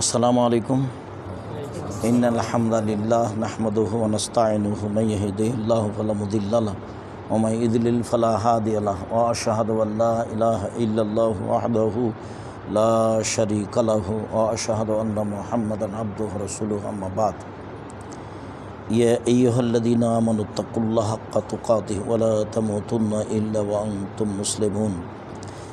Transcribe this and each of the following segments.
আসসালামু আলাইকুম। ইন আলহামদুলিল্লাহ নাহমদুহু ওনস্তাইনুহু মাইয়াহিদিল্লাহু ফালা মুদিল্লাহ ওয়া মাই ইদলিল ফালা হাদিয়ালাহ ওয়া আশহাদু আল্লা ইলাহা ইল্লাল্লাহু ওয়াহদাহু লা শারীকা লাহু। ওয়া আশহাদু আন্না মুহাম্মাদান আবদুহু রাসূলুহু। আম্মা বাদ। ইয়া আইয়ুহাল্লাযীনা আমানু তাকুল্লাহা হাক্কা তুকাতিহি ওয়া লা তামুতুন্না ইল্লা ওয়া আনতুম মুসলিমুন।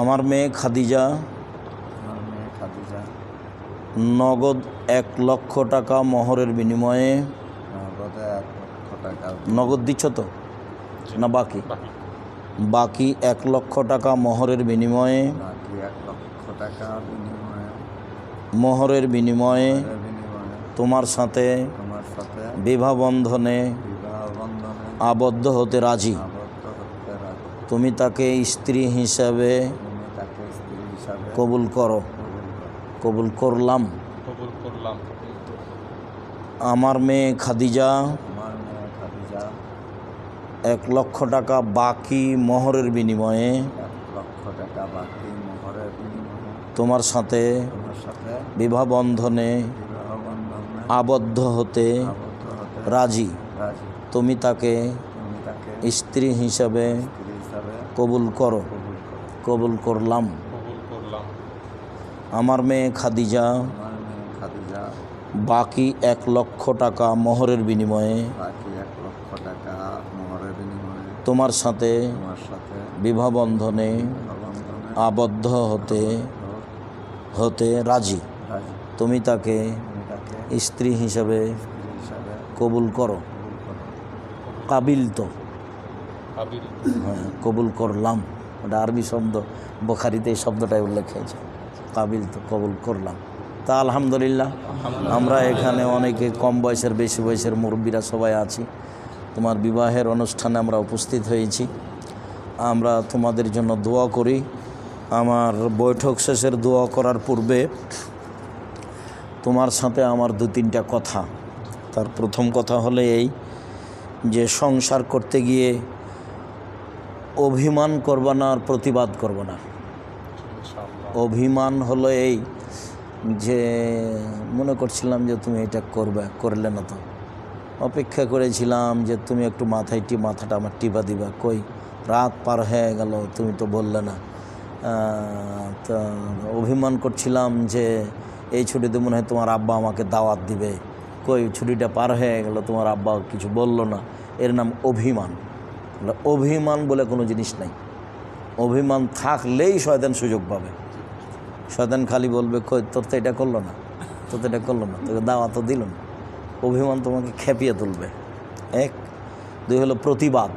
আমার মেয়ে খাদিজা আমার মেয়ে খাদিজা। নগদ এক লক্ষ টাকা মহরের বিনিময়ে নগদে এক লক্ষ টাকা। নগদ দিচ্ছ তো? না বাকি? বাকি। এক লক্ষ টাকা মহরের বিনিময়ে বাকি এক লক্ষ টাকা বিনিময়ে। মোহরের বিনিময়ে তোমার সাথে তোমার সাথে বিবাহ বন্ধনে আবদ্ধ হতে রাজি। আবদ্ধ হতে রাজি। তুমি তাকে স্ত্রী হিসাবে তুমি তাকে স্ত্রী হিসাবে কবুল করো। কবুল করলাম। আমার মেয়ে খাদিজা এক লক্ষ টাকা বাকি মোহরের বিনিময়ে। তোমার সাথে বিবাহ বন্ধনে আবদ্ধ হতে রাজি। তুমি তাকে স্ত্রী হিসাবে কবুল করো। কবুল করলাম। আমার মেয়ে খাদিজা। খাদিজা। বাকি এক লক্ষ টাকা মোহরের বিনিময়ে। বাকি এক লক্ষ টাকা মোহরের বিনিময়ে। তোমার সাথে তোমার সাথে বিবাহ বন্ধনে আবদ্ধ হতে হতে রাজি। রাজি। তুমি তাকে স্ত্রী হিসাবে কবুল করো। কাবিল তো। হ্যাঁ কবুল করলাম। ওটা আরবি শব্দ বোখারিতে এই শব্দটাই উল্লেখ হয়েছে। কাবিল কবুল করলাম। তা আলহামদুলিল্লাহ, আমরা এখানে অনেকে কম বয়সের, বেশি বয়সের মুরব্বীরা সবাই আছি। তোমার বিবাহের অনুষ্ঠানে আমরা উপস্থিত হয়েছি। আমরা তোমাদের জন্য দোয়া করি। আমার বৈঠক শেষের দোয়া করার পূর্বে তোমার সাথে আমার দু তিনটা কথা। তার প্রথম কথা হলে এই যে সংসার করতে গিয়ে অভিমান করবা না আর প্রতিবাদ করব না। অভিমান হলো এই যে মনে করছিলাম যে তুমি এটা করবে, করলে না তো। অপেক্ষা করেছিলাম যে তুমি একটু মাথায় টি, মাথাটা আমার টিপা দিবা। কই, রাত পার হয়ে গেল, তুমি তো বললে না। তো অভিমান করছিলাম যে এই ছুটিতে মনে হয় তোমার আব্বা আমাকে দাওয়াত দিবে। কই, ছুটিটা পার হয়ে গেল, তোমার আব্বা কিছু বলল না। এর নাম অভিমান। অভিমান বলে কোনো জিনিস নাই। অভিমান থাকলেই শয়তান সুযোগ পাবে। শয়তান খালি বলবে তোর তো এটা করল না, তোর তো এটা করল না, তোকে দাওয়া তো দিল না। অভিমান তোমাকে খেপিয়ে তুলবে। এক, দুই হলো প্রতিবাদ।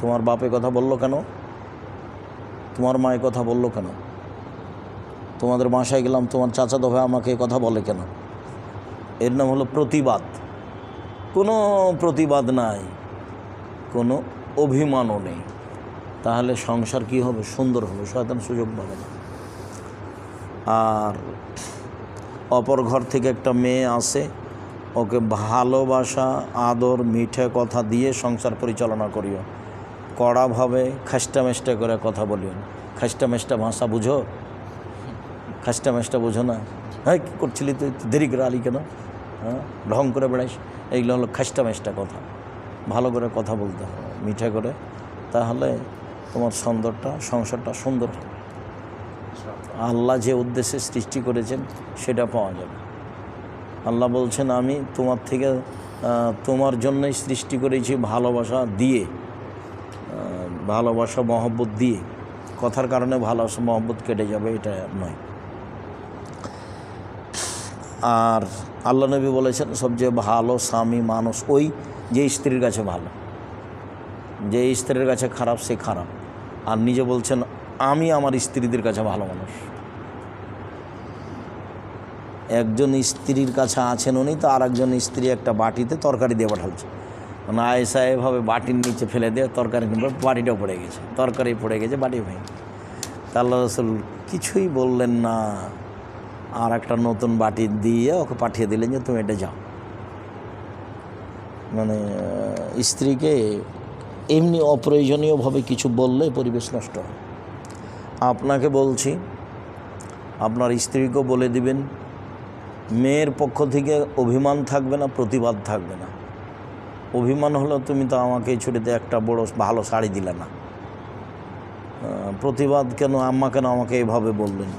তোমার বাপে কথা বলল কেন? তোমার মায়ের কথা বলল কেন? তোমাদের বাসায় গেলাম, তোমার চাচাতো ভাই আমাকে কথা বলে কেন? এর নাম হলো প্রতিবাদ। কোনো প্রতিবাদ নাই, কোনো অভিমানও নেই। তাহলে সংসার কি হবে? সুন্দর হবে, শয়তান সুযোগ পাবে না। আর অপর ঘর থেকে একটা মেয়ে আসে, ওকে ভালোবাসা, আদর, মিঠে কথা দিয়ে সংসার পরিচালনা করিও। কড়াভাবে খাস্টা মেষ্টা করে কথা বলিও। না খাস্টা মেষ্টা ভাষা বুঝো? খাস্টা মেষ্টা বুঝো না? হ্যাঁ কী করছিলি তুই? দেরি করে আলি কেন? হ্যাঁ ঢং করে বেড়াইস? এইগুলো হলো খাস্টা মেষ্টা কথা। ভালো করে কথা বলতে হবে, মিঠে করে। তাহলে তোমার সুন্দরটা সংসারটা সুন্দর হবে। আল্লাহ যে উদ্দেশ্যে সৃষ্টি করেছেন, সেটা পাওয়া যাবে। আল্লাহ বলছেন, আমি তোমার থেকে তোমার জন্যই সৃষ্টি করেছি ভালোবাসা দিয়ে ভালোবাসা, মহব্বত দিয়ে। কথার কারণে ভালোবাসা, মহব্বত কেটে যাবে, এটা নয়। আর আল্লাহ নবী বলেছেন, সবচেয়ে ভালো স্বামী মানুষ ওই যে স্ত্রীর কাছে ভালো। যে স্ত্রীর কাছে খারাপ, সে খারাপ। আর নিজে বলছেন আমি আমার স্ত্রীদের কাছে ভালো মানুষ। একজন স্ত্রীর কাছে আছেন উনি, তো আর একজন স্ত্রী একটা বাটিতে তরকারি দিয়ে পাঠাচ্ছে। মানে আয়সা এভাবে বাটির নিচে ফেলে দিয়ে তরকারি বাটিটাও পড়ে গেছে, তরকারি পড়ে গেছে, বাটি ভেঙে। তা আল্লাহ রসুল কিছুই বললেন না, আর একটা নতুন বাটি দিয়ে ওকে পাঠিয়ে দিলেন যে তুমি এটা যাও। মানে স্ত্রীকে এমনি অপ্রয়োজনীয়ভাবে কিছু বললে পরিবেশ নষ্ট হয়। আপনাকে বলছি, আপনার স্ত্রীকেও বলে দিবেন, মেয়ের পক্ষ থেকে অভিমান থাকবে না, প্রতিবাদ থাকবে না। অভিমান হলো তুমি তো আমাকে এই ছুটিতে একটা বড় ভালো শাড়ি দিলে না। প্রতিবাদ কেন, আম্মা কেন আমাকে এভাবে বললেন?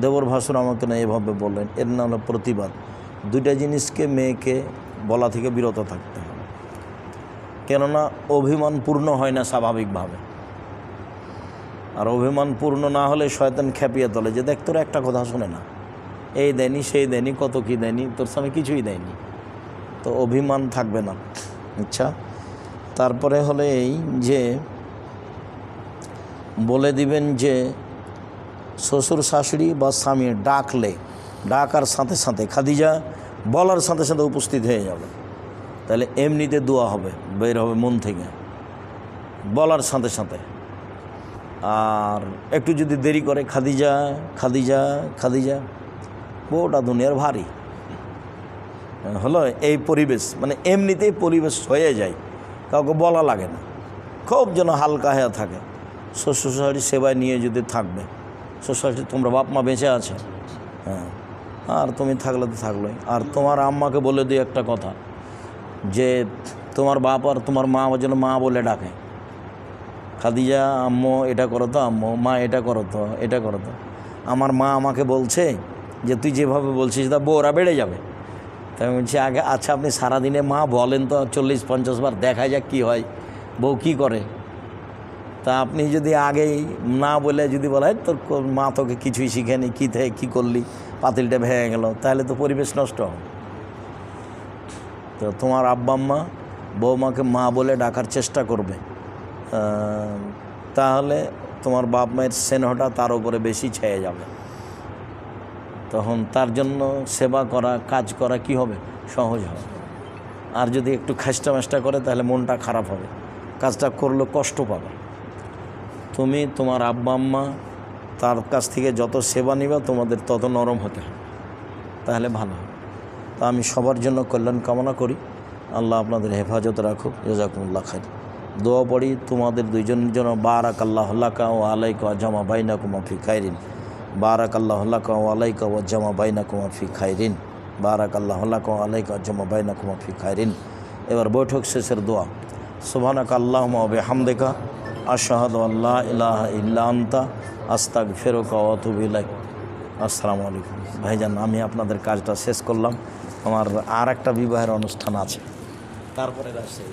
দেবর ভাসুর আমাকে কেন এভাবে বললেন? এর নাম হলো প্রতিবাদ। দুইটা জিনিসকে মেয়েকে বলা থেকে বিরত থাকতে হবে। কেননা অভিমান পূর্ণ হয় না স্বাভাবিকভাবে। আর অভিমান পূর্ণ না হলে শয়তান খেপিয়ে তোলে যে, দেখ, তোর একটা কথা শুনে না। এই দেয়নি, সেই দেয়নি, কত কি দেয়নি, তোর স্বামী কিছুই দেয়নি। তো অভিমান থাকবে না। আচ্ছা তারপরে হলে এই যে, বলে দিবেন যে, শ্বশুর শাশুড়ি বা স্বামী ডাকলে, ডাকার সাথে সাথে খাদিজা বলার সাথে সাথে উপস্থিত হয়ে যাবে। তাহলে এমনিতে দোয়া হবে, বের হবে মন থেকে। বলার সাথে সাথে। আর একটু যদি দেরি করে খাদিজা খাদিজা খাদিজা বউটা দুনিয়ার ভারী। হলো এই পরিবেশ মানে এমনিতেই পরিবেশ হয়ে যায়, কাউকে বলা লাগে না। খুব যেন হালকা হয়ে থাকে। শ্বশুর শাশুড়ি সেবায় নিয়ে যদি থাকবে শ্বশুর শাশুড়ি তোমরা বাপ মা বেঁচে আছে। হ্যাঁ আর তুমি থাকলে তো থাকলোই। আর তোমার আম্মাকে বলে দিই একটা কথা, যে তোমার বাপ আর তোমার মা যেন মা বলে ডাকে। খাদিজা, আম্মু, এটা করো তো আম্মু, মা, এটা করো তো, এটা করো তো। আমার মা আমাকে বলছে যে, তুই যেভাবে বলছিস তা বউরা বেড়ে যাবে। তাই আমি বলছি, আগে আচ্ছা আপনি সারাদিনে মা বলেন তো, চল্লিশ, পঞ্চাশ বার দেখা যাক কী হয়, বউ কী করে? তা আপনি যদি আগেই না বলে যদি বলা হয় তোর মা তোকে কিছুই শিখেনি, কী থেকে কী করলি? পাতিলটা ভেঙে গেল। তাহলে তো পরিবেশ নষ্ট হবে। তো তোমার আব্বা আম্মা বৌমাকে মা বলে ডাকার চেষ্টা করবে। তাহলে তোমার বাপ মায়ের স্নেহটা তার উপরে বেশি ছেয়ে যাবে। তখন তার জন্য সেবা করা, কাজ করা কি হবে? সহজ হবে। আর যদি একটু খাস্টা মাস্টা করে, তাহলে মনটা খারাপ হবে। কাজটা করলে কষ্ট পাবে। তুমি, তোমার আব্বা, আম্মা তার কাছ থেকে যত সেবা নিবা, তোমাদের তত নরম হতে হবে। তাহলে ভালো হবে। তা আমি সবার জন্য কল্যাণ কামনা করি। আল্লাহ আপনাদের হেফাজত রাখুক। জাজাকুমুল্লাহ খাই দোয়া পড়ি তোমাদের দুইজনের জন্য। বারাক আল্লাহ আল্লাকা ও আলাইকা জামা বাইনা কুমাফি খাইরিন। বারাক আল্লাহ আল্লাকা ও আলাইকা ও জামা বাইনা কুমাফি খাইরিন। বারাক আল্লাহ আল্লাকা ও আলাইকা জামা বাইনা কুমাফি খাইরিন। এবার বৈঠক শেষের দোয়া। সুবহানাক আল্লাহ হবে হামদেকা আশাহাদ আল্লাহ ইলাহা ইল্লা আস্তাক ফেরোকা অতুবিলাই আসসালামু আলাইকুম। ভাইজান, আমি আপনাদের কাজটা শেষ করলাম। আমার আর একটা বিবাহের অনুষ্ঠান আছে। তারপরে রাজশাহী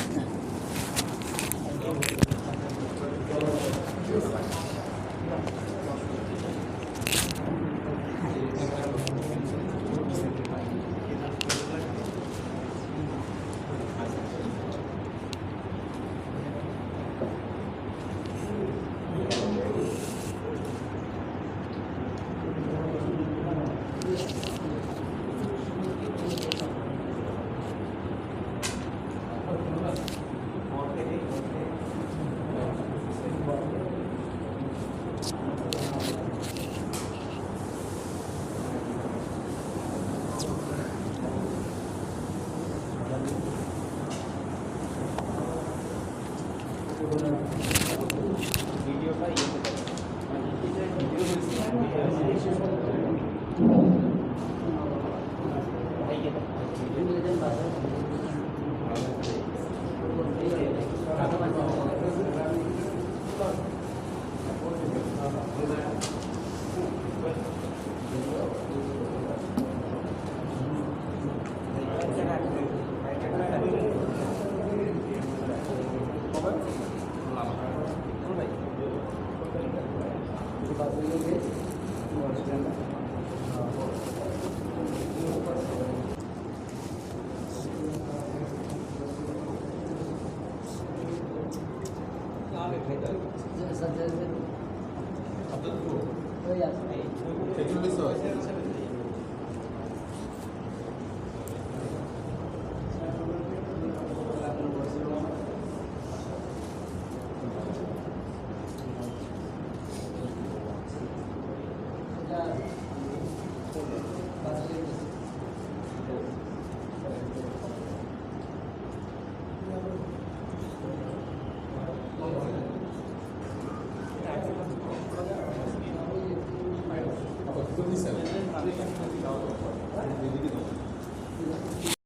Yeah.